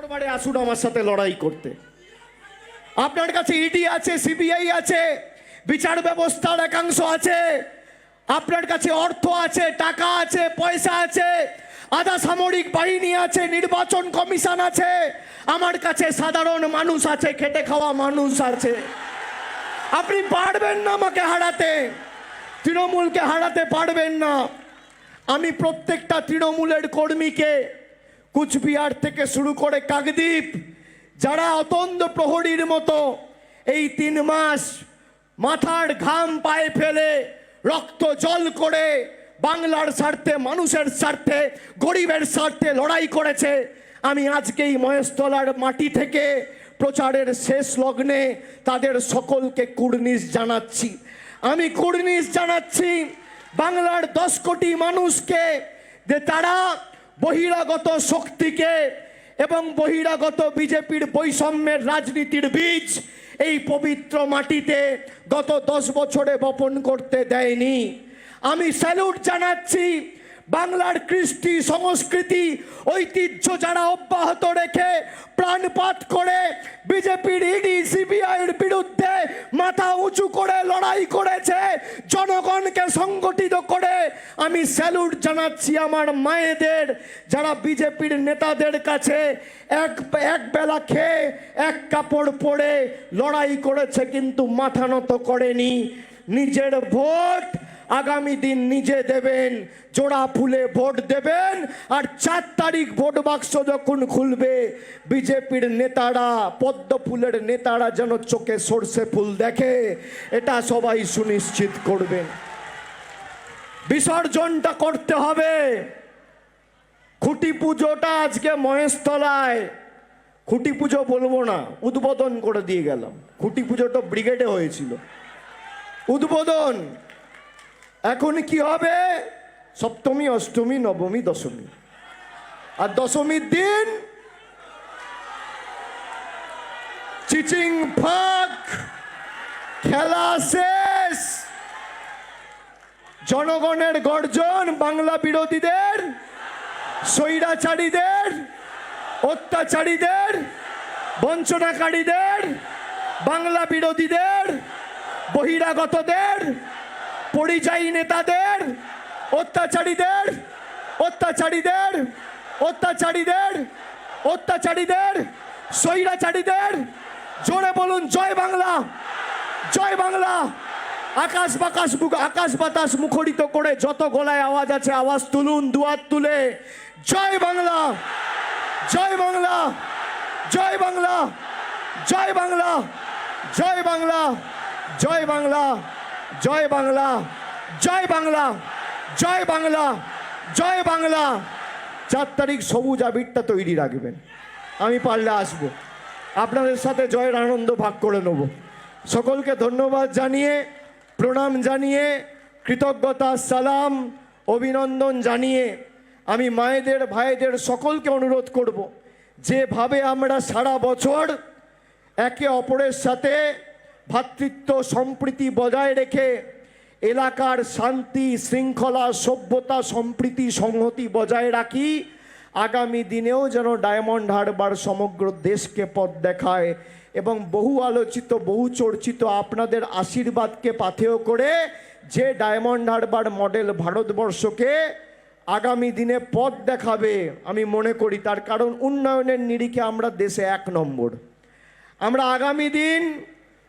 দরবারে আসুন আমার সাথে লড়াই করতে। আপনার কাছে ইডি আছে সিবিআই আছে, বিচার ব্যবস্থার একাংশ আছে, আপনার কাছে অর্থ আছে, টাকা আছে, পয়সা আছে, আধা সামরিক বাহিনী আছে, নির্বাচন কমিশন আছে, আমার কাছে সাধারণ মানুষ আছে, খেটে খাওয়া মানুষ আছে। আপনি পারবেন না আমাকে হারাতে, তৃণমূলকে হারাতে পারবেন না। আমি প্রত্যেকটা তৃণমূলের কর্মীকে কুচবিহার থেকে শুরু করে কাকদ্বীপ, যারা অতন্দ প্রহরীর মতো এই তিন মাস মাথার ঘাম পায়ে ফেলে রক্ত জল করে বাংলার স্বার্থে, মানুষের স্বার্থে, গরিবের স্বার্থে লড়াই করেছে। আমি আজকেই মহেশতলার মাটি থেকে প্রচারের শেষ লগ্নে তাদের সকলকে কুর্নিশ জানাচ্ছি। আমি কুর্নিশ জানাচ্ছি বাংলার দশ কোটি মানুষকে যে তারা বহিরাগত শক্তিকে এবং বহিরাগত বিজেপির বৈষম্যের রাজনীতির বীজ এই পবিত্র মাটিতে গত দশ বছরে বপন করতে দেয়নি। আমি স্যালুট জানাচ্ছি বাংলার কৃষ্টি সংস্কৃতি, ঐতিহ্য যারা অব্যাহত রেখে প্রাণপাত করে বিজেপির ইডি সিবিআইয়ের বিরুদ্ধে মাথা উঁচু করে লড়াই করেছে, জনগণকে সংগঠিত আমি স্যালুট জানাচ্ছি আমার মায়েদের, যারা বিজেপির নেতাদের কাছে এক এক বেলা খেয়ে, এক কাপড় পরে লড়াই করেছে কিন্তু মাথা নত করেনি। নিজের ভোট আগামী দিন নিজে দেবেন, জোড়া ফুলে ভোট দেবেন, আর চার তারিখ ভোট বাক্স যখন খুলবে, বিজেপির নেতারা, পদ্ম ফুলের নেতারা যেন চোখে সর্ষে ফুল দেখে, এটা সবাই সুনিশ্চিত করবেন। বিসর্জনটা করতে হবে। খুঁটি পুজোটা আজকে মহেশতলায়। খুঁটি পুজো বলব না, উদ্বোধন করে দিয়ে গেলাম। খুঁটি পুজোটা ব্রিগেডে হয়েছিল। উদ্বোধন! এখন কি হবে? সপ্তমী, অষ্টমী, নবমী, দশমী। আর দশমীর দিন চিচিং ফাক, খেলা শেষ। জনগণের গর্জন বাংলা বিরোধীদের, স্বৈরাচারীদের, অত্যাচারীদের, বঞ্চনাকারীদের, বাংলা বিরোধীদের, বহিরাগতদের, পরিযায়ী নেতাদের, অত্যাচারীদের অত্যাচারীদের অত্যাচারীদের অত্যাচারীদের, স্বৈরাচারীদের। জোরে বলুন, জয় বাংলা জয় বাংলা। আকাশ বাকাশ বুক আকাশ বাতাস মুখরিত করে যত গলায় আওয়াজ আছে আওয়াজ তুলুন দুয়ার তুলে জয় বাংলা জয় বাংলা জয় বাংলা জয় বাংলা জয় বাংলা জয় বাংলা জয় বাংলা জয় বাংলা জয় বাংলা জয় বাংলা চার তারিখ সবুজ আবিরটা তৈরি রাখবেন আমি পারলে আসব আপনাদের সাথে জয়ের আনন্দ ভাগ করে নেব সকলকে ধন্যবাদ জানিয়ে প্রণাম জানিয়ে, কৃতজ্ঞতা, সালাম, অভিনন্দন জানিয়ে আমি মায়েদের, ভাইদের সকলকে অনুরোধ করব, যেভাবে আমরা সারা বছর একে অপরের সাথে ভ্রাতৃত্ব সম্প্রীতি বজায় রেখে এলাকার শান্তি, শৃঙ্খলা, সভ্যতা, সম্প্রীতি, সংহতি বজায় রাখি আগামী দিনেও যেন ডায়মন্ড হারবার সমগ্র দেশকে পথ দেখায় এবং বহু আলোচিত, বহু চর্চিত আপনাদের আশীর্বাদকে পাথেয় করে যে ডায়মন্ড হারবার মডেল ভারতবর্ষকে আগামী দিনে পথ দেখাবে, আমি মনে করি তার কারণ উন্নয়নের নিরিখে আমরা দেশে এক নম্বর। আমরা আগামী দিন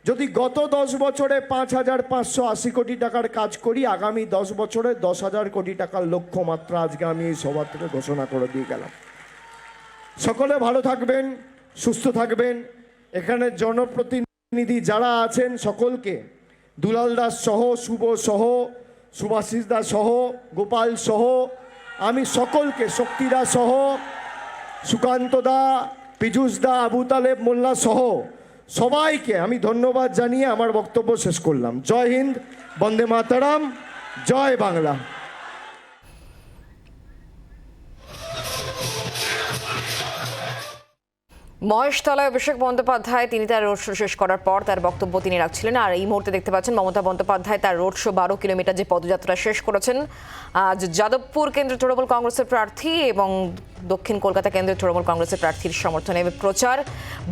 যদি গত দশ বছরে পাঁচ হাজার পাঁচশো আশি কোটি টাকার কাজ করি, আগামী দশ বছরে দশ হাজার কোটি টাকার লক্ষ্যমাত্রা আজকে আমি এই সভা থেকে ঘোষণা করে দিয়ে গেলাম। সকলে ভালো থাকবেন, সুস্থ থাকবেন। এখানে জনপ্রতিনিধি যারা আছেন সকলকে, দুলাল দাস সহ, শুভ সহ, সুভাষিস দাস সহ, গোপাল সহ, আমি সকলকে শক্তিদা সহ, সুকান্ত দা, পীযুষ দা, আবু তালেব মোল্লা সহ সবাইকে আমি ধন্যবাদ জানিয়ে আমার বক্তব্য শেষ করলাম। জয় হিন্দ বন্দে মাতারাম জয় বাংলা। মহেশতলায় অভিষেক বন্দ্যোপাধ্যায়, তিনি তার রোড শো শেষ করার পর তার বক্তব্য তিনি রাখছিলেন। আর এই মুহূর্তে দেখতে পাচ্ছেন মমতা বন্দ্যোপাধ্যায় তার রোড শো বারো কিলোমিটার যে পদযাত্রা শেষ করেছেন। আজ যাদবপুর কেন্দ্রীয় তৃণমূল কংগ্রেসের প্রার্থী এবং দক্ষিণ কলকাতা কেন্দ্রীয় তৃণমূল কংগ্রেসের প্রার্থীর সমর্থনে প্রচার।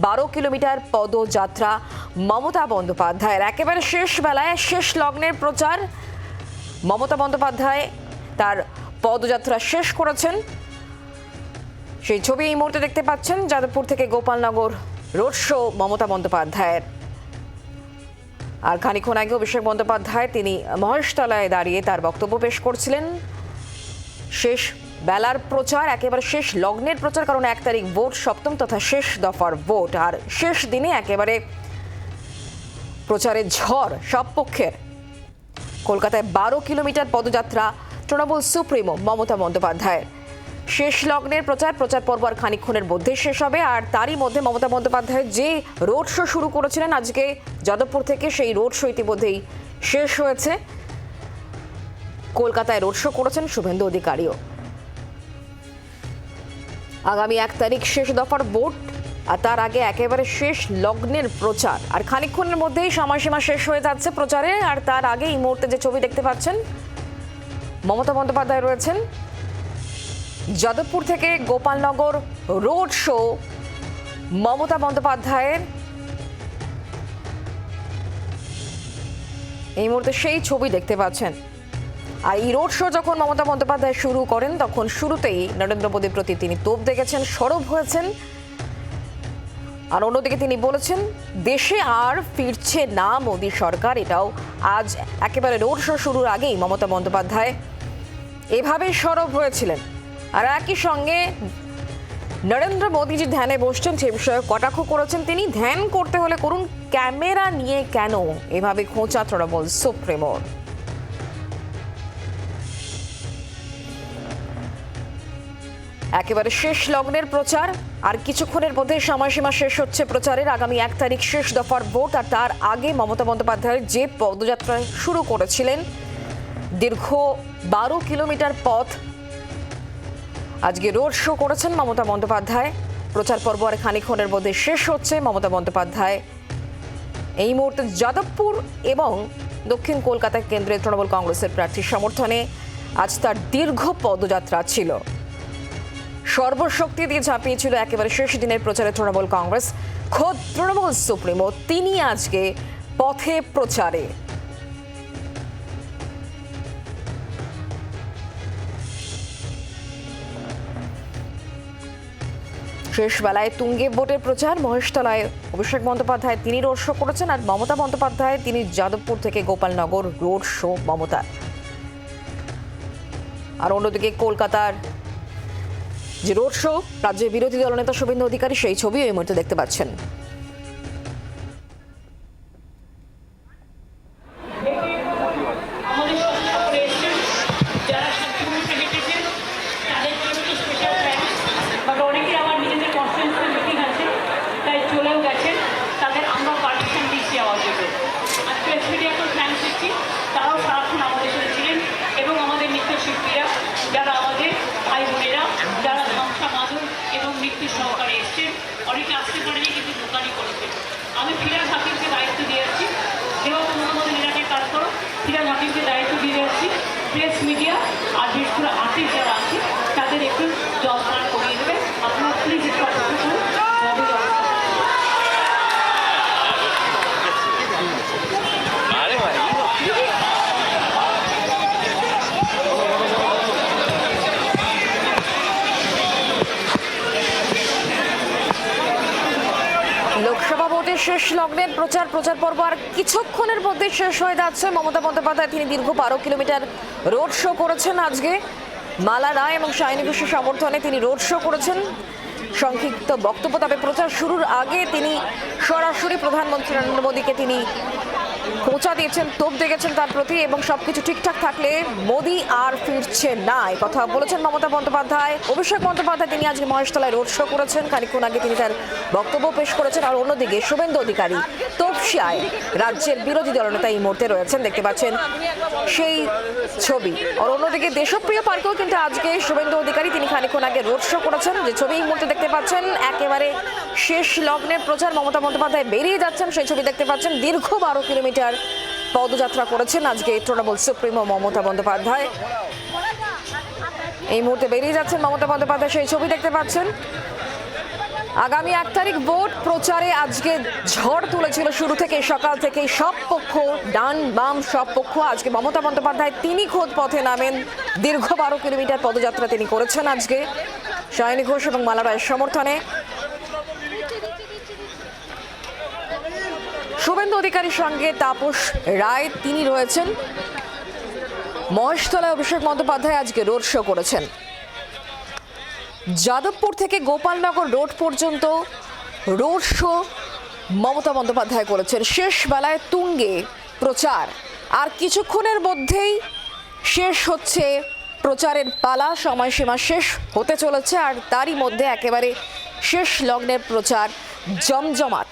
বারো কিলোমিটার পদযাত্রা মমতা বন্দ্যোপাধ্যায়ের। একেবারে শেষ বেলায় শেষ লগ্নের প্রচার। মমতা বন্দ্যোপাধ্যায় তার পদযাত্রা শেষ করেছেন। সেই ছবি এই মুহূর্তে দেখতে পাচ্ছেন যাদবপুর থেকে গোপালনগর রোড শো মমতা বন্দ্যোপাধ্যায়ের। আর খানিক্ষণ আগে অভিষেক বন্দ্যোপাধ্যায় তিনি মহেশতলায় দাঁড়িয়ে তার বক্তব্য পেশ করছিলেন। শেষ বেলার প্রচার, একেবারে শেষ লগ্নের প্রচার, কারণ এক তারিখ ভোট, সপ্তম তথা শেষ দফার ভোট, আর শেষ দিনে একেবারে প্রচারের ঝড় সব পক্ষের। কলকাতায় বারো কিলোমিটার পদযাত্রা তৃণমূল সুপ্রিমো মমতা বন্দ্যোপাধ্যায়ের। শেষ লগ্নের প্রচার প্রচার পর্ব আর খানিক্ষণের মধ্যে শেষ হবে। আর তারই মধ্যে মমতা বন্দ্যোপাধ্যায় যে রোড শো শুরু করেছিলেন, আজকে যাদবপুর থেকে সেই রোড শো ইতিমধ্যেই শেষ হয়েছে। কলকাতায় রোড শো করেছেন শুভেন্দু অধিকারীও। আগামী এক তারিখ শেষ দফার ভোট, আর তার আগে একেবারে শেষ লগ্নের প্রচার। আর খানিক্ষণের মধ্যেই সময়সীমা শেষ হয়ে যাচ্ছে প্রচারে। আর তার আগে এই মুহূর্তে যে ছবি দেখতে পাচ্ছেন, মমতা বন্দ্যোপাধ্যায় রয়েছেন। যাদবপুর থেকে গোপালনগর রোড শো। মমতা বন্দ্যোপাধ্যায়ের এই মুহূর্তে সেই ছবি দেখতে পাচ্ছেন। আর এই রোড শো যখন মমতা বন্দ্যোপাধ্যায় শুরু করেন, তখন শুরুতেই নরেন্দ্র মোদীর প্রতি তিনি তোপ দেখেছেন, সরব হয়েছেন। আর অন্যদিকে তিনি বলেছেন, দেশে আর ফিরছে না মোদী সরকার। এটাও আজ একেবারে রোড শো শুরুর আগেই মমতা বন্দ্যোপাধ্যায় এভাবেই সরব হয়েছিলেন। আর একই সঙ্গে নরেন্দ্র মোদীজি ধ্যানে বসছেন, সে বিষয়ে কটাক্ষ করেছেন তিনি। ধ্যান করতে হলে করুন, ক্যামেরা নিয়ে কেন? এভাবে খোঁচা তৃণমূল সুপ্রিমোর একেবারে শেষ লগ্নের প্রচার, আর কিছুক্ষণের মধ্যে সময়সীমা শেষ হচ্ছে প্রচারের। আগামী এক তারিখ শেষ দফার ভোট, আর তার আগে মমতা বন্দ্যোপাধ্যায় যে পদযাত্রা শুরু করেছিলেন, দীর্ঘ বারো কিলোমিটার পথ আজকে রোড শো করেছেন মমতা বন্দ্যোপাধ্যায়। প্রচার পর্ব আর খানিক্ষণের মধ্যে শেষ হচ্ছে মমতা বন্দ্যোপাধ্যায়। এই মুহূর্তে যাদবপুর এবং দক্ষিণ কলকাতা কেন্দ্রের তৃণমূল কংগ্রেসের প্রার্থীর সমর্থনে আজ তার দীর্ঘ পদযাত্রা ছিল। সর্বশক্তি দিয়ে ঝাঁপিয়েছিল একেবারে শেষ দিনের প্রচারে তৃণমূল কংগ্রেস। খোদ তৃণমূল সুপ্রিমো, তিনি আজকে পথে প্রচারে। শেষ বেলায় তুঙ্গে ভোটের প্রচার মহেশতলায়। অভিষেক বন্দ্যোপাধ্যায় তিনি রোড শো করেছেন আর মমতা বন্দ্যোপাধ্যায় তিনি যাদবপুর থেকে গোপালনগর রোড শো মমতা। আর অন্যদিকে কলকাতার যে রোড শো, রাজ্যের বিরোধী দলনেতা শুভেন্দু অধিকারী সেই ছবিও এই মুহূর্তে দেখতে পাচ্ছেন। আমি ফিরাজ হাকিমকে দায়িত্ব দিয়ে যাচ্ছি যেহেতু মোহাম্মদ মিরাকে কাজ করো ফিরাজ হাকিমকে দায়িত্ব দিয়ে যাচ্ছি প্রেস মিডিয়া আর বিশেষ করে আর্টিস্ট যারা আছে তাদের একটু জল স্নান করিয়ে দেবে আপনারা প্লিজ একটু অপেক্ষা করুন তবে জল স্নান লোকসভা ভোটের শেষ লগ্নের প্রচার প্রচার পর্ব আর কিছুক্ষণের মধ্যে শেষ হয়ে যাচ্ছে। মমতা বন্দ্যোপাধ্যায়, তিনি দীর্ঘ বারো কিলোমিটার রোড শো করেছেন আজকে। মালা রায় এবং সায়নী ঘোষের সমর্থনে তিনি রোড শো করেছেন। সংক্ষিপ্ত বক্তব্য, তবে প্রচার শুরুর আগে তিনি সরাসরি প্রধানমন্ত্রী নরেন্দ্র মোদীকে তিনি খোঁচা দিয়েছেন, তোপ দেখেছেন তার প্রতি এবং সবকিছু ঠিকঠাক থাকলে মোদি আর ফিরছে না। কথা বলেছেন মমতা বন্দ্যোপাধ্যায়। অভিষেক বন্দ্যোপাধ্যায় তিনি আজকে মহেশতলায় রোড শো করেছেন। খানিক্ষণ আগে তিনি তার বক্তব্য পেশ করেছেন। আর অন্যদিকে শুভেন্দু অধিকারী তোপসিয়ায় রাজ্যের বিরোধী দলনেতা এই মুহূর্তে রয়েছেন। দেখতে পাচ্ছেন সেই ছবি। আর অন্যদিকে দেশপ্রিয় পার্কেও কিন্তু আজকে শুভেন্দু অধিকারী তিনি খানিক্ষণ আগে রোড শো করেছেন। যে ছবি এই মুহূর্তে দেখতে পাচ্ছেন, একেবারে শেষ লগ্নের প্রচার মমতা বন্দ্যোপাধ্যায় বেরিয়ে যাচ্ছেন। সেই ছবি দেখতে পাচ্ছেন দীর্ঘ বারো কিলোমিটার পদযাত্রা করেছেন আজকে তৃণমূল সুপ্রিমো মমতা বন্দ্যোপাধ্যায়। এই মুহূর্তে বেরিয়ে যাচ্ছেন মমতা বন্দ্যোপাধ্যায়, সেই ছবি দেখতে পাচ্ছেন। আগামী এক তারিখ ভোট প্রচারে আজকে ঝড় তুলেছিল শুরু থেকে, সকাল থেকে সব পক্ষ, ডান বাম সব পক্ষ। আজকে মমতা বন্দ্যোপাধ্যায় তিনি খোদ পথে নামেন। দীর্ঘ বারো কিলোমিটার পদযাত্রা তিনি করেছেন আজকে। সায়নী ঘোষ এবং মালা রায়ের সমর্থনে শুভেন্দু অধিকারীর সঙ্গে তাপস রায়, তিনি রয়েছেন। মহেশতলায় অভিষেক বন্দ্যোপাধ্যায় আজকে রোড শো করেছেন। যাদবপুর থেকে গোপালনগর রোড পর্যন্ত রোড শো মমতা বন্দ্যোপাধ্যায় করেছেন। শেষ বেলায় তুঙ্গে প্রচার। আর কিছুক্ষণের মধ্যেই শেষ হচ্ছে প্রচারের পালা, সময়সীমা শেষ হতে চলেছে, আর তারই মধ্যে একেবারে শেষ লগ্নের প্রচার, জমজমাট।